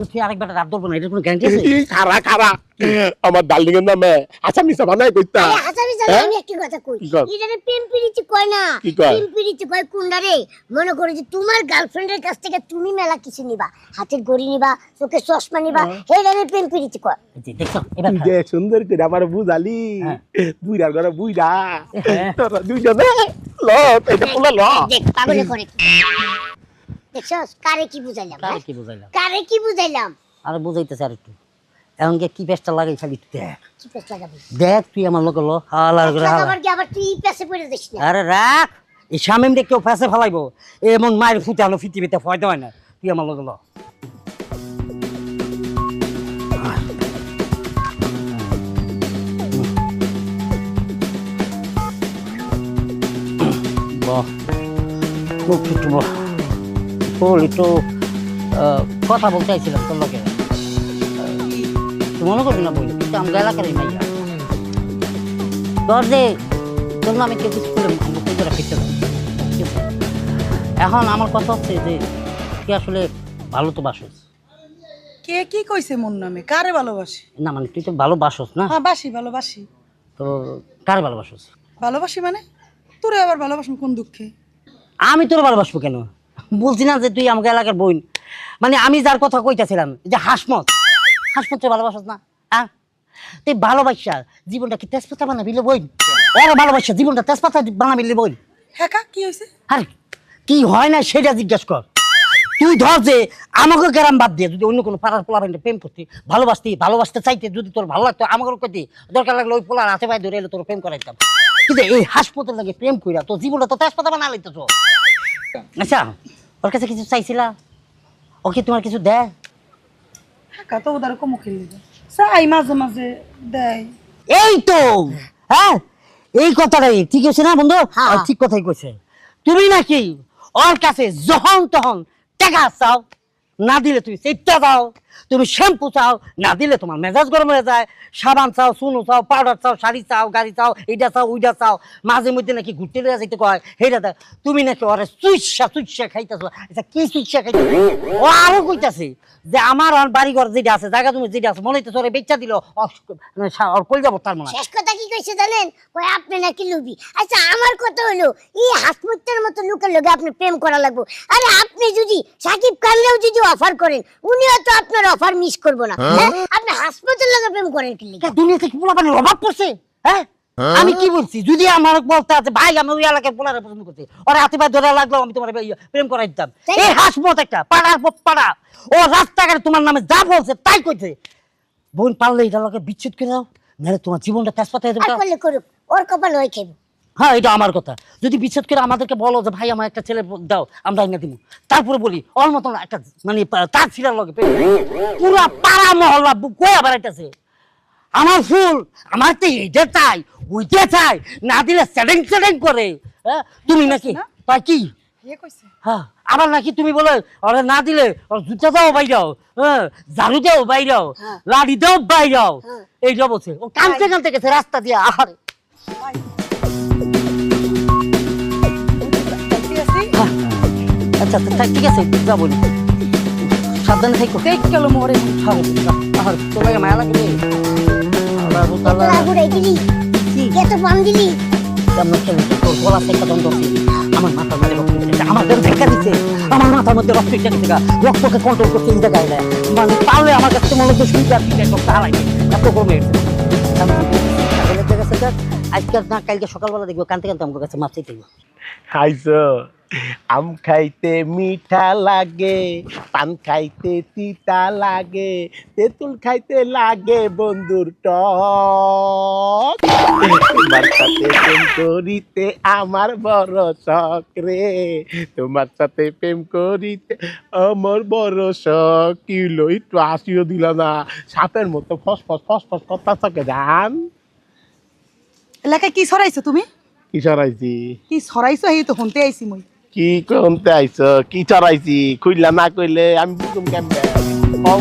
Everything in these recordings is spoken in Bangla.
তুই আরেকবার রাত ধরবো না এটার কোনো গ্যারান্টি আছে? খারা খারা। আমার ডার্লিং এর নামে আচ্ছা মিছা বানাই কইতা। আরে হাসাবি হ্যাঁ? আমি একটি কথা কই। এটারে প্রেম পিরিতি কয় না? প্রেম পিরিতি কয় কোনটা মনে করো যে তোমার গার্লফ্রেন্ডের কাছ থেকে তুমি মেলা কিছু নিবা। হাতের ঘড়ি নিবা চোখে চশমা নিবা এইটারে প্রেম পিরিতি কয়। দেখছ? এবার যে সুন্দর করে আমার বুঝালি। হ্যাঁ। বুইরার ঘরে হ্যাঁ। তোরা দুইজনে ল এটা পোলা ল। দেখ পাগলে করে। দেখছস কারে কি বুঝাইলাম কারে হ্যাঁ? কি বুঝাইলাম? কারে কি বুঝাইলাম? আর বুঝাইতেছে আর একটু। এখন গিয়ে কি পেস্টটা লাগাই খালি দেখ। কি পেছ লাগাবি? দেখ তুই আমার লোক লো হালার করে হালা। আবার কি আবার তুই পেছে পড়ে দিস না? আরে রাখ এই সামনে দিয়ে কেউ ফেসে ফেলাইবো। এমন মায়ের ফুটে আলো পৃথিবীতে ফয়দা হয় না। তুই আমার লোক লো। বাহ। বল একটু কথা বলতে চাইছিলাম তোর লোকে মনে করবি না বলি কিন্তু আমার এলাকারই মাইয়া। তোর যে তোর নামে কেউ কিছু করে আমরা কই করে ফিরতে পারি ঠিক আছে? এখন আমার কথা হচ্ছে যে তুই আসলে ভালো তো বাসস? কে কি কইছে মন নামে? কারে ভালোবাসি? না মানে তুই তো ভালো বাসস না? হ্যাঁ বাসি ভালোবাসি। তো কারে ভালোবাসস? ভালোবাসি মানে? তোরে আবার ভালোবাসুন কোন দুঃখে? আমি তোর ভালোবাসবো কেন? বলছি না যে তুই আমাকে এলাকার বোন। মানে আমি যার কথা কইতাছিলাম যে হাসমত হাসমত তুই ভালোবাসস না হ্যাঁ? তুই ভালোবাসা জীবনটা কি তেজপাতা বানাবিলে বই ওরা ভালোবাসা জীবনটা তেজপাতা বানাবিলে বই হ্যাঁ কি হয়েছে আরে কি হয় না সেটা জিজ্ঞেস কর। তুই ধর যে আমাকে গ্রাম বাদ দিয়ে যদি অন্য কোনো পাড়ার পোলা বাইনটা প্রেম করতি ভালোবাসতি ভালোবাসতে চাইতে যদি তোর ভালো লাগতো আমাকে কইতি দরকার লাগলে ওই পোলার হাতে পায়ে ধরে এলে তোর প্রেম করাইতাম। কিন্তু এই হাসপাতাল লাগে প্রেম কইরা তোর জীবনটা তো তেজপাতা বানা লাইতেছ। আচ্ছা। ওর কাছে কিছু চাইছিলা? ওকে তোমার কিছু দেয়? হ্যাঁ কা তো ওদার কমু খেলি চাই মাঝে মাঝে দেয়। এই তো! হ্যাঁ? এই কথাটাই। ঠিক আছে না বন্ধু? হ্যাঁ। ঠিক কথাই কইছে। তুমি নাকি ওর কাছে যখন তখন টাকা চাও না দিলে তুমি চেষ্টা দাও। তুমি শ্যাম্পু চাও, না দিলে তোমার মেজাজ গরম হয়ে যায়। সাবান চাও সুনু চাও পাউডার চাও, শাড়ি চাও, গাড়ি চাও এইটা চাও ওইটা চাও, মাঝে মধ্যে নাকি ঘুরতে লইয়া যাইতে কয় সেইটা দেয় তুমি নাকি ওরে সুইসা সুইসা খাইতেছো আচ্ছা কি সুইসা খাইতেছো? ও আরও কইতাছে যে আমার আর বাড়ি ঘর যেটা আছে, জায়গা তুমি যেটা আছে, মনে হইতেছে ওরে বেচা দিল ওর কই যাব তার মনে শেষ কথা কি কইছে জানেন? কই আপনি নাকি লুবি? আচ্ছা আমার কথা হলো, এই হাসমুত্তের মতো লোকের লগে আপনি প্রেম করা লাগবে। আরে আপনি যদি সাকিব খানরেও যদি অফার করেন, উনিও তো আপনার অফার মিস করব না। হ্যাঁ? আপনি হাসপাতাল লগে প্রেম করেন কি লিগা? কে দুনিয়াতে কি পোলা পানির অভাব পড়ছে? হ্যাঁ? আমি কি বলছি? যদি আমার বলতে আছে ভাই আমি ওই এলাকার পোলারে পছন্দ করছি। ওরা হাতে পায়ে ধরে লাগল আমি তোমার এই প্রেম করাই দিতাম? এই হাসমত একটা পাড়ার পর পাড়া। ও রাস্তাঘাটে তোমার নামে যা বলছে তাই কইছে। বোন পারলে এটা লোকে বিচ্ছেদ করে দাও নাহলে তোমার জীবনটা তেজপাতা হয়ে যাবে করুক ওর কপাল ওই খেব হ্যাঁ এটা আমার কথা। যদি বিচ্ছেদ করে আমাদেরকে বলো যে ভাই আমার একটা ছেলে দাও আমরা এনে দিব তারপরে বলি ওর মতন একটা মানে তার ছিলার লগে। পুরা পাড়া মহল্লা কয়ে বেড়াইতেছে আমার ফুল আমার তো এইটা চাই ওইটা চাই না দিলে সেটিং সেটিং করে হ্যাঁ? তুমি নাকি তাই কি? কে হ্যাঁ আবার নাকি তুমি বলে ওরে না দিলে ওর জুতা দাও বাইরাও হ্যাঁ ঝাড়ু দাও বাইরাও হ্যাঁ। লাড়ি দাও বাইরাও হ্যাঁ। এইটা বলছে। ও কানতে কানতে গেছে রাস্তা দিয়ে আহারে। আচ্ছা আচ্ছা, ঠিক আছে যাব সাবধানে থাকো। দেখ গেল মোরে তোর লাগে মায়া লাগে রে। আল্লাহ। তাআলা, ঘুরে দিলি কি? কত পাম দিলি? কেমন খেলে তোর গলা থেকে দম আমার মাথার মধ্যে রক্ত আমার দেহ ধাক্কা দিচ্ছে আমার মাথার মধ্যে রক্ত রক্তকে কন্ট্রোল করতে এই জায়গায় দেয় মানে পারলে আমার কাছে মনে হচ্ছে শুনতে আর করতে হারাইনি এত কমে আমি কি? আজকে না, কালকে সকালবেলা দেখব কানতে কানতে আমার কাছে মাছ চাইতে খাইছো আম খাইতে মিঠা লাগে, পান খাইতে তিতা লাগে, তেঁতুল খাইতে লাগে বন্ধুর টক। তোমার সাথে প্রেম করিতে আমার বড় শখ রে। তোমার সাথে প্রেম করিতে আমার বড় শখ। কি হলো একটু আসিও দিল না। সাপের মতো ফস ফস ফস ফস কথা থাকে জান? এলাকায় কি ছড়াইছো তুমি কি সরাইছি কি ছড়াইছো এই তো হনতে আইছি মই কি কমতে আইছো কি চরাইছি খুইলা না কইলে আমি বুঝুম কেমনে কও।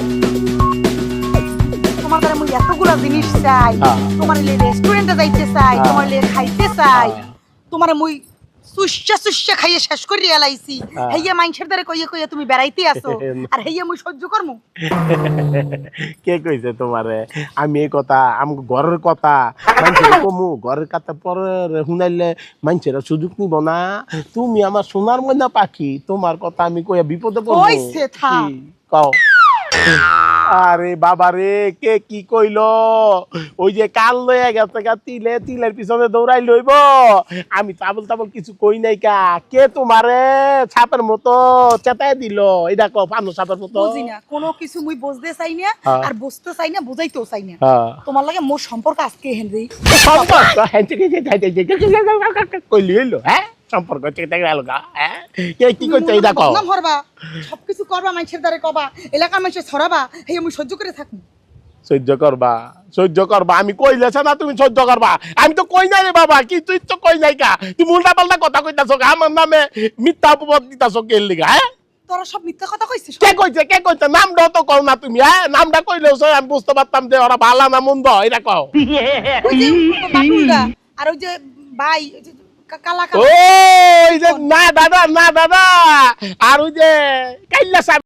তোমার দ্বারা মই এতগুলা জিনিস চাই হ্যাঁ। তোমার লে রেস্টুরেন্টে যাইতে চাই হ্যাঁ। তোমার খাইতে চাই হ্যাঁ। তোমার মই সুস্যা সুস্যা খাইয়ে শেষ করে এলাইছি। হেইয়া মাইনসের দ্বারে কইয়ে কইয়ে তুমি বেড়াইতে আসো। আর হেইয়া মুই সহ্য করমু কে কইছে তোমারে আমি এই কথা আম ঘরের কথা মানুষের কমু ঘরের কথা পরে শুনাইলে মানুষের সুযোগ নিব না তুমি আমার সোনার ময়না পাখি তোমার কথা আমি কইয়া বিপদে পড়ব কইছে। কি? কও আরে বাবা রে কে কি কইল ওই যে কাল লয়ে গেছে গা তিলে তিলের পিছনে দৌড়াই লইব আমি তাবল তাবল কিছু কই নাই কা কে তোমারে ছাপের মতো চেতায় দিল এটা কও পানো ছাপের মতো বুঝি না কোনো কিছু মুই বুঝতে চাই না হ্যাঁ। আর বুঝতে চাই না বুঝাইতেও চাই না হ্যাঁ তোমার লাগে মোর সম্পর্ক আজকে হেনরি সম্পর্ক হেনরি কইলি হইল হ্যাঁ সম্পর্ক গা হ্যাঁ? কি করছে হরবা সবকিছু করবা দ্বারে কবা এলাকার মানুষের ছড়াবা মুই সহ্য করে থাকমু সহ্য করবা সহ্য করবা আমি কইলেছে না তুমি সহ্য করবা। আমি তো কই নাই রে বাবা কি তুই তো কই নাই কা তুমি উল্টা পাল্টা কথা কইতাছ আমার নামে মিথ্যা অপবাদ দিতাছ কে লিগা হ্যাঁ? তোরা সব মিথ্যা কথা কইছিস? কে কইছে কে কইছে? নামটা তো কও না তুমি হ্যাঁ? নামটা কইলেও আমি বুঝতে পারতাম যে ওরা ভালো না মন্দ এটা কও। আর ওই যে ভাই কালা কালা। এই যে না দাদা না দাদা আর ওই যে কাইল্লা